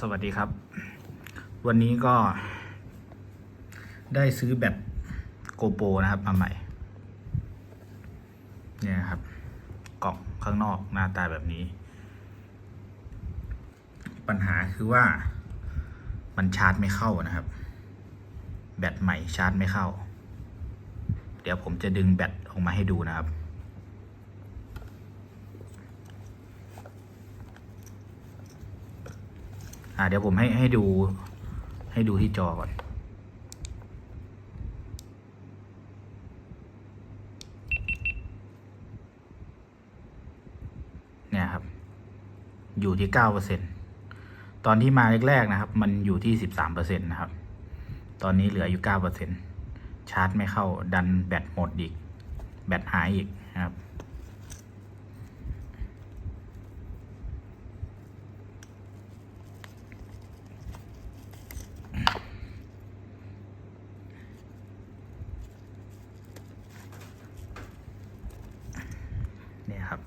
สวัสดีครับ วันนี้ก็ ได้ซื้อแบตโกโปรนะครับ มาใหม่ เนี่ยครับกล่องข้างนอกหน้าตาแบบนี้ ปัญหาคือว่ามันชาร์จไม่เข้านะครับ แบตใหม่ชาร์จไม่เข้า เดี๋ยวผมจะดึงแบตออกมาให้ดูนะครับ อ่าเดี๋ยวผมให้ให้ดูให้ดูที่จอก่อน เนี่ยครับ อยู่ที่เก้าเปอร์เซ็นตอนที่มาแรกๆนะครับ มันอยู่ที่สิบสามเปอร์เซ็นตนะครับ ตอนนี้เหลืออยู่เก้าเปอร์เซ็นชาร์จไม่เข้าดันแบตหมดอีก แบตหายอีกนะครับ เนี่ยครับ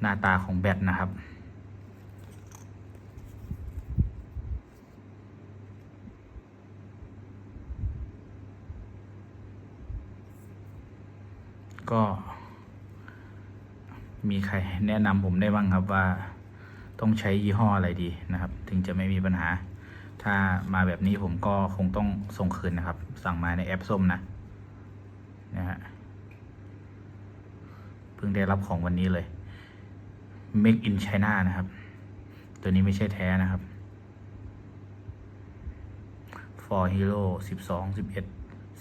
หน้าตาของแบตนะครับ ก็ มีใครแนะนำผมได้บ้างครับว่าต้องใช้ยี่ห้ออะไรดีนะครับ ถึงจะไม่มีปัญหา ถ้ามาแบบนี้ผมก็คงต้องส่งคืนนะครับ สั่งมาในแอปส้มนะนะฮะเพิ่งได้รับของวันนี้เลย Make in China นะครับ ตัวนี้ไม่ใช่แท้นะครับ For Hero สิบสองสิบเอ็ด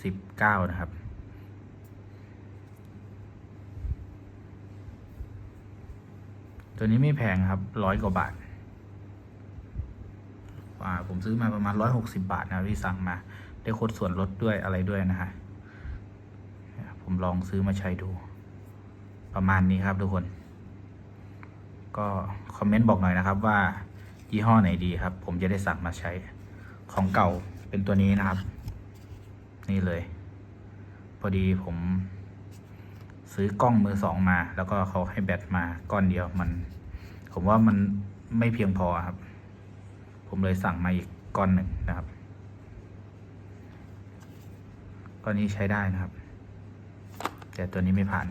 สิบเก้านะครับตัวนี้ไม่แพงครับร้อยกว่าบาทอ่าผมซื้อมาประมาณร้อยหกสิบาทนะที่สั่งมา ได้โคดส่วนลดด้วยอะไรด้วยนะฮะ ผมลองซื้อมาใช้ดู ประมาณนี้ครับทุกคน ก็คอมเมนต์บอกหน่อยนะครับว่ายี่ห้อไหนดีครับ ผมจะได้สั่งมาใช้ของเก่าเป็นตัวนี้นะครับ นี่เลย พอดีผม ซื้อกล้องมือสองมา แล้วก็เขาให้แบตมาก้อนเดียวมัน ผมว่ามันไม่เพียงพอครับ ผมเลยสั่งมาอีกก้อนหนึ่งนะครับ ก้อนนี้ใช้ได้นะครับ แต่ตัวนี้ไม่ผ่าน